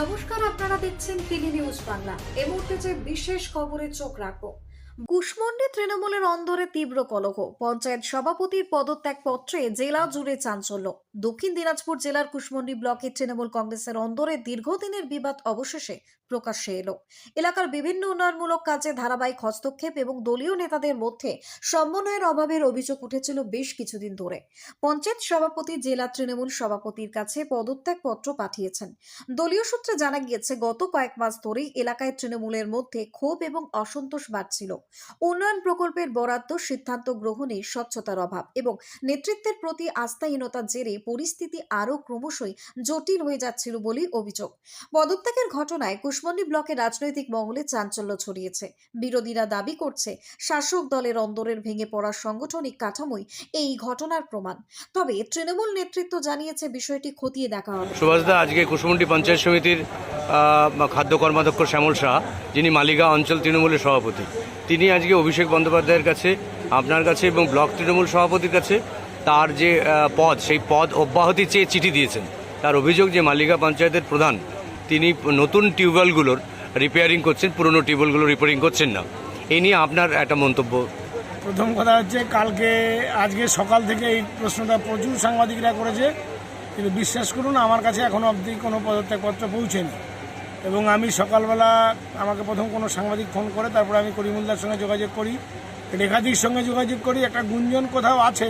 নমস্কার আপনারা দেখছেন টিভি নিউজ বাংলা। এ মুহূর্তে যে বিশেষ খবরে চোখ রাখব কুশমন্ডি তৃণমূলের অন্দরে তীব্র কলহ। পঞ্চায়েত সভাপতির পদত্যাগ পত্রে জেলা জুড়ে চাঞ্চল্য। দক্ষিণ দিনাজপুর জেলার কুশমন্ডি ব্লকের তৃণমূল কংগ্রেসের অন্দরে দীর্ঘদিনের বিবাদ অবশেষে প্রকাশ্যে এলো। এলাকার বিভিন্ন উন্নয়নমূলক কাজে ধারাবাহিক হস্তক্ষেপ এবং দলীয় নেতাদের মধ্যে সমন্বয়ের অভাবের অভিযোগ উঠেছিল বেশ কিছুদিন ধরে। পঞ্চায়েত সভাপতি, জেলা তৃণমূল সভাপতির কাছে পদত্যাগ পত্র পাঠিয়েছেন। দলীয় সূত্রে জানা গিয়েছে, গত কয়েক মাস ধরেই এলাকায় তৃণমূলের মধ্যে ক্ষোভ এবং অসন্তোষ বাড়ছিল। উন্নয়ন প্রকল্পের বরাদ্দ, সিদ্ধান্ত গ্রহণে স্বচ্ছতার অভাব এবং নেতৃত্বের প্রতি আস্থাহীনতার জেরে পরিস্থিতি আরও ক্রমশই জটিল হয়ে যাচ্ছিল বলেই অভিযোগ। পদত্যাগের ঘটনায় কুশমন্ডি ব্লকে রাজনৈতিক মহলে চাঞ্চল্য ছড়িয়েছে। বিরোধীরা দাবি করছে, শাসক দলের অন্দরের ভেঙে পড়া সাংগঠনিক কাঠামোই এই ঘটনার প্রমাণ। তবে তৃণমূল নেতৃত্ব জানিয়েছে, বিষয়টি খতিয়ে দেখা হবে। সুভাষদা, আজকে কুসুমন্ডি পঞ্চায়েত সমিতির খাদ্য কর্মাধ্যক্ষ শ্যামল শাহ, যিনি মালিগা অঞ্চল তৃণমূলের সভাপতি। তিনি আজকে অভিষেক বন্দ্যোপাধ্যায়ের কাছে, আপনার কাছে এবং ব্লক তৃণমূল সভাপতির কাছে তার যে পদ, সেই পদ অব্যাহতি চেয়ে চিঠি দিয়েছেন। তার অভিযোগ যে মালিগা পঞ্চায়েতের প্রধান, তিনি নতুন টিউবওয়েলগুলোর রিপেয়ারিং করছেন, পুরনো টিউবওয়েলগুলো রিপেয়ারিং করছেন না। এই নিয়ে আপনার একটা মন্তব্য। প্রথম কথা হচ্ছে, কালকে, আজকে সকাল থেকে এই প্রশ্নটা প্রচুর সাংবাদিকরা করেছে। কিন্তু বিশ্বাস করুন, আমার কাছে এখনও অবধি কোনো পদত্যাগপত্র পৌঁছেনি। এবং আমি সকালবেলা আমাকে প্রথম কোনো সাংবাদিক ফোন করে তারপরে আমি করিমুল্লার সঙ্গে যোগাযোগ করি রেখাদির সঙ্গে যোগাযোগ করি। একটা গুঞ্জন কোথাও আছে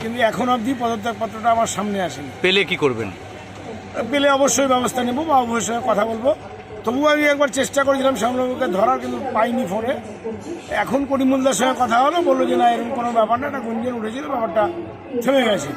কিন্তু এখন অবধি পদত্যাগপত্রটা আমার সামনে আসেনি। পেলে কি করবেন? পেলে অবশ্যই ব্যবস্থা নেব বা অবশ্যই সঙ্গে কথা বলব। তবুও আমি একবার চেষ্টা করেছিলাম শ্যামলবাবুকে ধরার কিন্তু পাইনি ফোনে। এখন করিমুল্লার সঙ্গে কথা হলো বলল যে না এরকম কোনো ব্যাপার না একটা গুঞ্জন উঠেছিল ব্যাপারটা থেমে গেছে।